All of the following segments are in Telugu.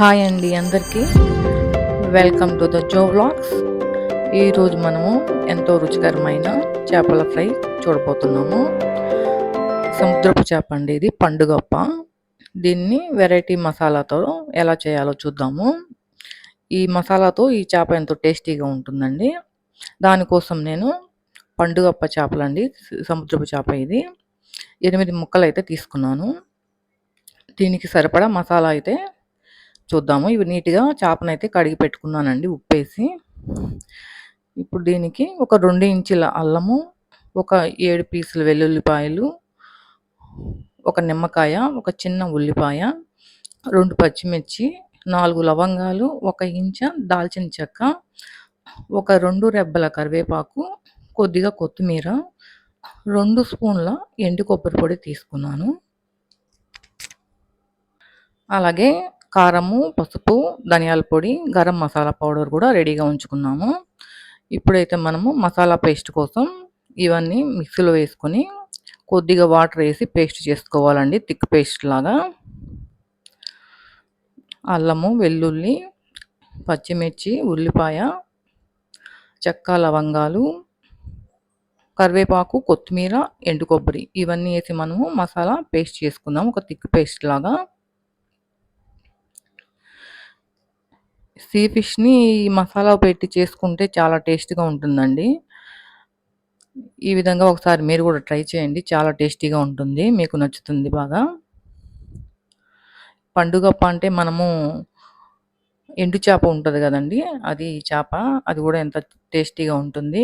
హాయ్ అండి అందరికీ. Welcome to the Jo vlogs ఈరోజు మనము ఎంతో రుచికరమైన చేపల ఫ్రై చూడబోతున్నాము. సముద్రపు చేప అండి ఇది పండుగప్ప దీన్ని వెరైటీ మసాలాతో ఎలా చేయాలో చూద్దాము. ఈ మసాలాతో ఈ చేప ఎంతో టేస్టీగా ఉంటుందండి. దానికోసం నేను పండుగప్ప చేపలండి సముద్రపు చేప ఇది. ఎనిమిది ముక్కలు అయితే తీసుకున్నాను. దీనికి సరిపడా మసాలా అయితే చూద్దాము. ఇవి నీట్గా చేపనైతే కడిగి పెట్టుకున్నానండి ఉప్పేసి. ఇప్పుడు దీనికి ఒక రెండు ఇంచుల అల్లము ఒక ఏడు పీసులు వెల్లుల్లిపాయలు ఒక నిమ్మకాయ ఒక చిన్న ఉల్లిపాయ రెండు పచ్చిమిర్చి నాలుగు లవంగాలు ఒక ఇంచ దాల్చిన చెక్క ఒక రెండు రెబ్బల కరివేపాకు కొద్దిగా కొత్తిమీర రెండు స్పూన్ల ఎండు కొబ్బరి పొడి తీసుకున్నాను. అలాగే కారము పసుపు ధనియాల పొడి గరం మసాలా పౌడర్ కూడా రెడీగా ఉంచుకున్నాము. ఇప్పుడైతే మనము మసాలా పేస్ట్ కోసం ఇవన్నీ మిక్సీలో వేసుకొని కొద్దిగా వాటర్ వేసి పేస్ట్ చేసుకోవాలండి థిక్ పేస్ట్ లాగా. అల్లము వెల్లుల్లి పచ్చిమిర్చి ఉల్లిపాయ చెక్క లవంగాలు కరివేపాకు కొత్తిమీర ఎండు కొబ్బరి ఇవన్నీ వేసి మనము మసాలా పేస్ట్ చేసుకుందాం ఒక థిక్ పేస్ట్ లాగా. సీ ఫిష్‌ని ఈ మసాలా పెట్టి చేసుకుంటే చాలా టేస్ట్‌గా ఉంటుందండి. ఈ విధంగా ఒకసారి మీరు కూడా ట్రై చేయండి. చాలా టేస్టీగా ఉంటుంది. మీకు నచ్చుతుంది బాగా. పండుగప్ప అంటే మనము ఎండు చేప ఉంటుంది కదండి అది చేప. అది కూడా ఎంత టేస్టీగా ఉంటుంది.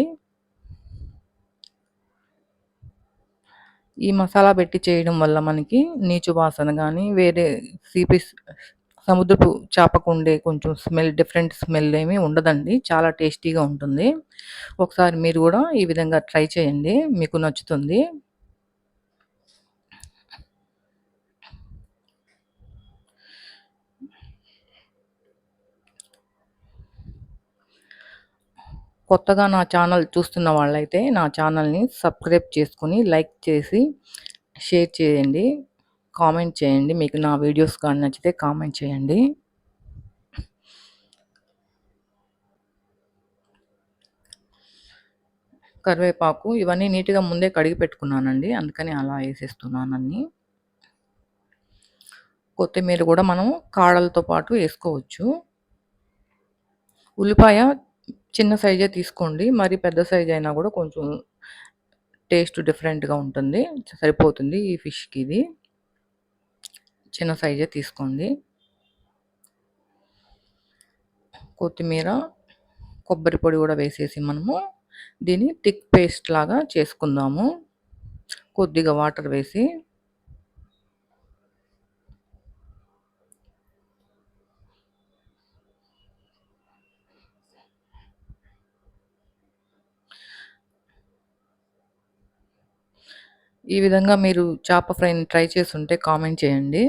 ఈ మసాలా పెట్టి చేయడం వల్ల మనకి నీచు వాసన కానీ వేరే సీ ఫిష్ సముద్రపు చేపకు ఉండే కొంచెం స్మెల్ డిఫరెంట్ స్మెల్ ఏమీ ఉండదండి. చాలా టేస్టీగా ఉంటుంది. ఒకసారి మీరు కూడా ఈ విధంగా ట్రై చేయండి. మీకు నచ్చుతుంది. కొత్తగా నా ఛానల్ చూస్తున్న వాళ్ళైతే నా ఛానల్ని సబ్స్క్రైబ్ చేసుకుని లైక్ చేసి షేర్ చేయండి. కామెంట్ చేయండి. మీకు నా వీడియోస్ కానీ నచ్చితే కామెంట్ చేయండి. కరివేపాకు ఇవన్నీ నీట్గా ముందే కడిగి పెట్టుకున్నానండి. అందుకని అలా వేసేస్తున్నాను అన్నీ. కొత్తిమీర కూడా మనం కాడలతో పాటు వేసుకోవచ్చు. ఉల్లిపాయ చిన్న సైజే తీసుకోండి. మరి పెద్ద సైజ్ అయినా కూడా కొంచెం టేస్ట్ డిఫరెంట్గా ఉంటుంది. సరిపోతుంది ఈ ఫిష్కి ఇది. చిన్న సైజే తీసుకోండి. కొత్తిమీర కొబ్బరి పొడి కూడా వేసేసి మనము దీన్ని థిక్ పేస్ట్ లాగా చేసుకుందాము. కొద్దిగా వాటర్ వేసి. ఈ విధంగా మీరు చేప ఫ్రైని ట్రై చేస్తుంటే కామెంట్ చేయండి.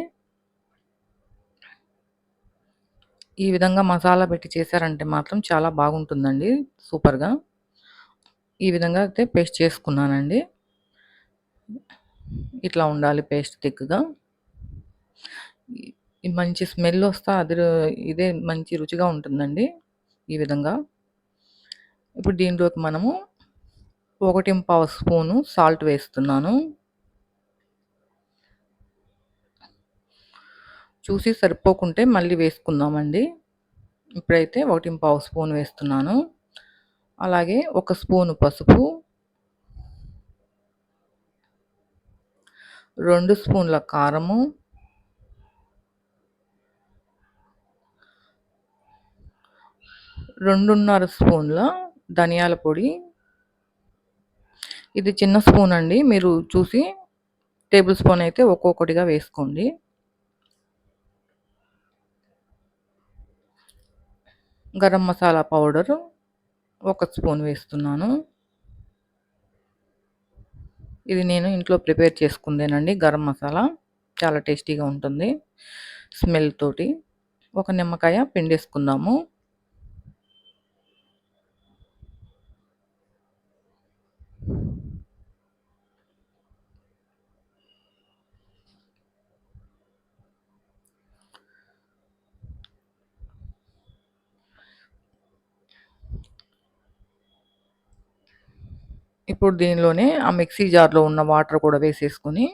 ఈ విధంగా మసాలా పెట్టి చేశారంటే మాత్రం చాలా బాగుంటుందండి సూపర్గా. ఈ విధంగా అయితే పేస్ట్ చేసుకున్నానండి. ఇట్లా ఉండాలి పేస్ట్ థిక్గా. మంచి స్మెల్ వస్తా అది ఇదే మంచి రుచిగా ఉంటుందండి ఈ విధంగా. ఇప్పుడు దీంట్లోకి మనము ఒకటి పావు స్పూను సాల్ట్ వేస్తున్నాను. చూసి సరిపోకుంటే మళ్ళీ వేసుకుందామండి. ఇప్పుడైతే ఒకటి పావు స్పూన్ వేస్తున్నాను. అలాగే ఒక స్పూను పసుపు. రెండు స్పూన్ల కారము. రెండున్నర స్పూన్ల ధనియాల పొడి. ఇది చిన్న స్పూన్ అండి. మీరు చూసి టేబుల్ స్పూన్ అయితే ఒక్కొక్కటిగా వేసుకోండి. గరం మసాలా పౌడర్ ఒక స్పూన్ వేస్తున్నాను. ఇది నేను ఇంట్లో ప్రిపేర్ చేసుకుందేనండి గరం మసాలా. చాలా టేస్టీగా ఉంటుంది. స్మెల్ తోటి ఒక నిమ్మకాయ పిండేసుకుందాము. ఇప్పుడు దీనిలోనే ఆ మిక్సీ జార్లో ఉన్న వాటర్ కూడా వేసేసుకొని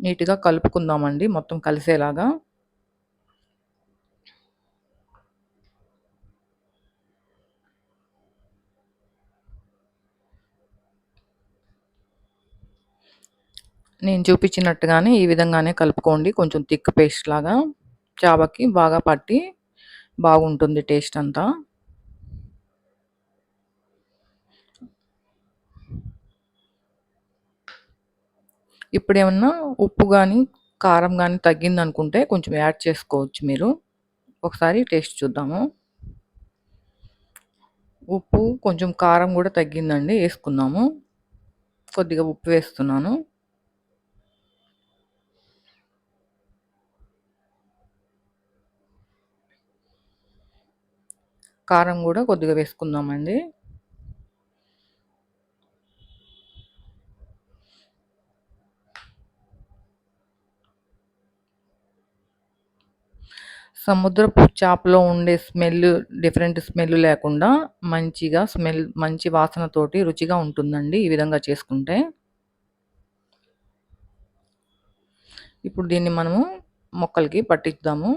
నీట్గా కలుపుకుందామండి మొత్తం కలిసేలాగా. నేను చూపించినట్టుగానే ఈ విధంగానే కలుపుకోండి కొంచెం థిక్ పేస్ట్ లాగా చాపకి బాగా పట్టి బాగుంటుంది టేస్ట్ అంతా. ఇప్పుడు ఏమన్నా ఉప్పు కానీ కారం కానీ తగ్గింది అనుకుంటే కొంచెం యాడ్ చేసుకోవచ్చు మీరు. ఒకసారి టేస్ట్ చూద్దాము. ఉప్పు కొంచెం కారం కూడా తగ్గిందండి వేసుకుందాము. కొద్దిగా ఉప్పు వేస్తున్నాను. కారం కూడా కొద్దిగా వేసుకుందామండి. సముద్రపు చేపలో ఉండే స్మెల్ డిఫరెంట్ స్మెల్ లేకుండా మంచిగా స్మెల్ మంచి వాసనతోటి రుచిగా ఉంటుందండి ఈ విధంగా చేసుకుంటే. ఇప్పుడు దీన్ని మనము మొక్కలకి పట్టిద్దాము.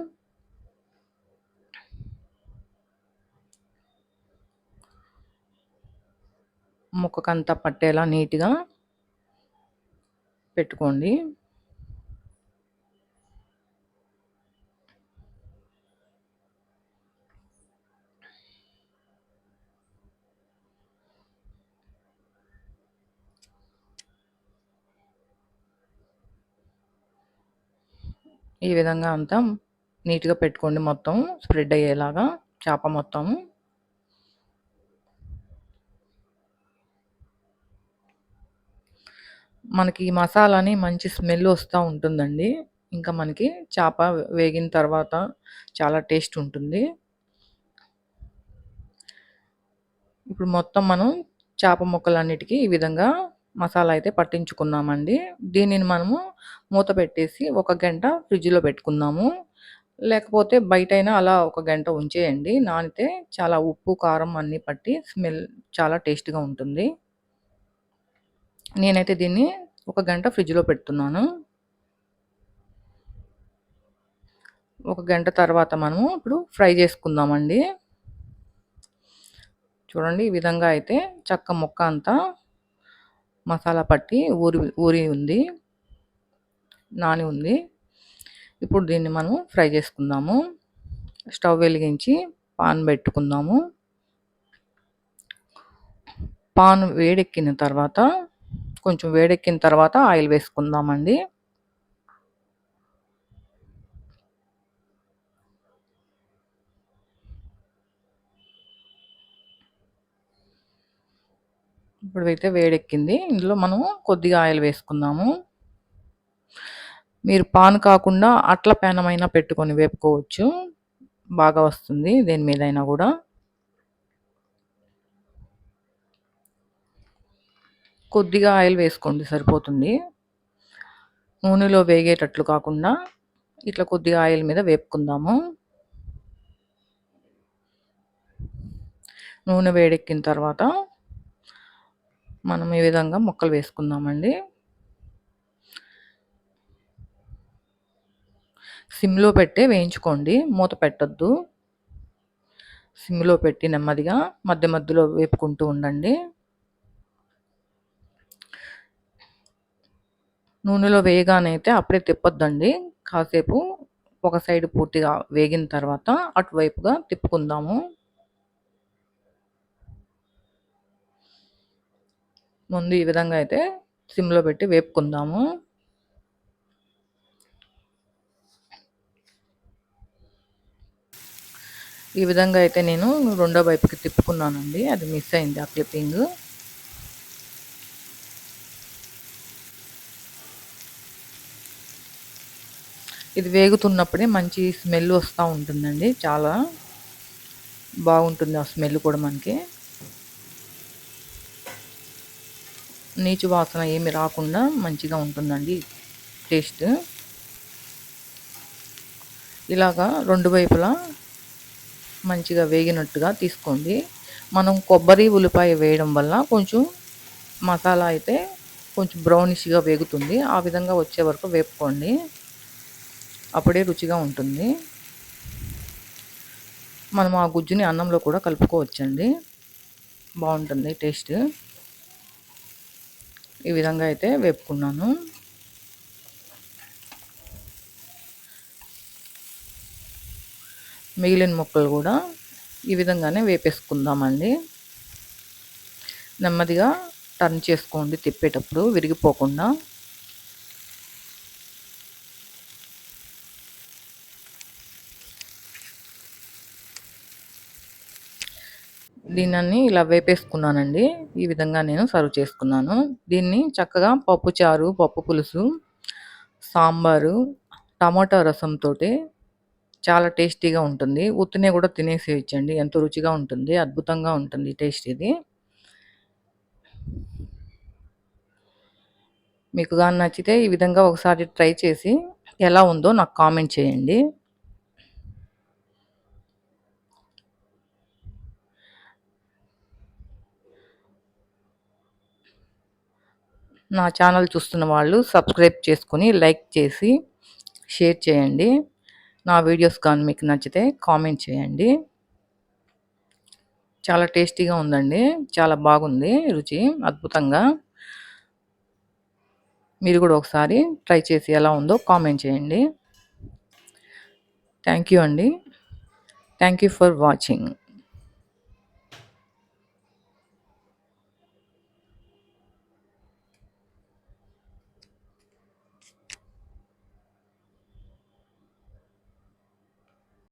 మొక్కకంతా పట్టేలా నీట్గా పెట్టుకోండి. ఈ విధంగా అంతా నీట్గా పెట్టుకోండి మొత్తం. స్ప్రెడ్ అయ్యేలాగా చేప మొత్తం. మనకి మసాలాని మంచి స్మెల్ వస్తూ ఉంటుందండి. ఇంకా మనకి చేప వేగిన తర్వాత చాలా టేస్ట్ ఉంటుంది. ఇప్పుడు మొత్తం మనం చేప ముక్కలన్నిటికీ ఈ విధంగా మసాలా అయితే పట్టించుకున్నామండి. దీనిని మనము మూత పెట్టేసి ఒక గంట ఫ్రిడ్జ్లో పెట్టుకుందాము. లేకపోతే బయటైనా అలా ఒక గంట ఉంచేయండి. నానితే చాలా ఉప్పు కారం అన్నీ పట్టి స్మెల్ చాలా టేస్ట్గా ఉంటుంది. నేనైతే దీన్ని ఒక గంట ఫ్రిడ్జ్లో పెడుతున్నాను. ఒక గంట తర్వాత మనము ఇప్పుడు ఫ్రై చేసుకుందామండి. చూడండి ఈ విధంగా అయితే చక్క ముక్క అంతా మసాలా పట్టి ఊరి ఊరి ఉంది నాని ఉంది. ఇప్పుడు దీన్ని మనం ఫ్రై చేసుకుందాము. స్టవ్ వెలిగించి పాన్ పెట్టుకుందాము. పాన్ వేడెక్కిన తర్వాత కొంచెం వేడెక్కిన తర్వాత ఆయిల్ వేసుకుందామండి. ఇప్పుడు అయితే వేడెక్కింది. ఇందులో మనము కొద్దిగా ఆయిల్ వేసుకుందాము. మీరు పాన్ కాకుండా అట్ల అయినా పెట్టుకొని వేపుకోవచ్చు. బాగా వస్తుంది దేని మీదైనా కూడా. కొద్దిగా ఆయిల్ వేసుకోండి సరిపోతుంది. నూనెలో వేగేటట్లు కాకుండా ఇట్లా కొద్దిగా ఆయిల్ మీద వేపుకుందాము. నూనె వేడెక్కిన తర్వాత మనం ఈ విధంగా ముక్కలు వేసుకుందామండి. సిమ్లో పెట్టే వేయించుకోండి. మూత పెట్టద్దు. సిమ్లో పెట్టి నెమ్మదిగా మధ్య మధ్యలో వేపుకుంటూ ఉండండి. నూనెలో వేయగానైతే అప్పుడే తిప్పొద్దండి. కాసేపు ఒక సైడ్ పూర్తిగా వేగిన తర్వాత అటువైపుగా తిప్పుకుందాము. ముందు ఈ విధంగా అయితే సిమ్లో పెట్టి వేపుకుందాము. ఈ విధంగా అయితే నేను రెండో వైపుకి తిప్పుకున్నానండి. అది మిస్ అయింది ఆ క్లిప్పింగ్. ఇది వేగుతున్నప్పుడే మంచి స్మెల్ వస్తూ ఉంటుందండి. చాలా బాగుంటుంది ఆ స్మెల్ కూడా మనకి. నీచు వాసన ఏమి రాకుండా మంచిగా ఉంటుందండి టేస్ట్. ఇలాగా రెండు వైపులా మంచిగా వేగినట్టుగా తీసుకోండి. మనం కొబ్బరి ఉల్లిపాయ వేయడం వల్ల కొంచెం మసాలా అయితే కొంచెం బ్రౌనిష్గా వేగుతుంది. ఆ విధంగా వచ్చే వరకు వేపుకోండి. అప్పుడే రుచిగా ఉంటుంది. మనం ఆ గుజ్జుని అన్నంలో కూడా కలుపుకోవచ్చండి. బాగుంటుంది టేస్ట్. ఈ విధంగా అయితే వేపుకున్నాను. మిగిలిన ముక్కలు కూడా ఈ విధంగానే వేపేసుకుందామండి. నెమ్మదిగా టర్న్ చేసుకోండి తిప్పేటప్పుడు విరిగిపోకుండా. దీన్ని ఇలా వేపేసుకున్నానండి. ఈ విధంగా నేను సర్వ్ చేసుకున్నాను. దీన్ని చక్కగా పప్పు చారు పప్పు పులుసు సాంబారు టమాటా రసంతో చాలా టేస్టీగా ఉంటుంది. ఉత్తినే కూడా తినేసేయచ్చండి. ఎంతో రుచిగా ఉంటుంది అద్భుతంగా ఉంటుంది టేస్ట్ ఇది. మీకు కానీ నచ్చితే ఈ విధంగా ఒకసారి ట్రై చేసి ఎలా ఉందో నాకు కామెంట్ చేయండి. నా ఛానల్ చూస్తున్న వాళ్ళు సబ్స్క్రైబ్ చేసుకొని లైక్ చేసి షేర్ చేయండి. నా వీడియోస్ కానీ మీకు నచ్చితే కామెంట్ చేయండి. చాలా టేస్టీగా ఉందండి. చాలా బాగుంది రుచి. అద్భుతంగా. మీరు కూడా ఒకసారి ట్రై చేసి ఎలా ఉందో కామెంట్ చేయండి. థ్యాంక్ యూ అండి. Thank you for watching.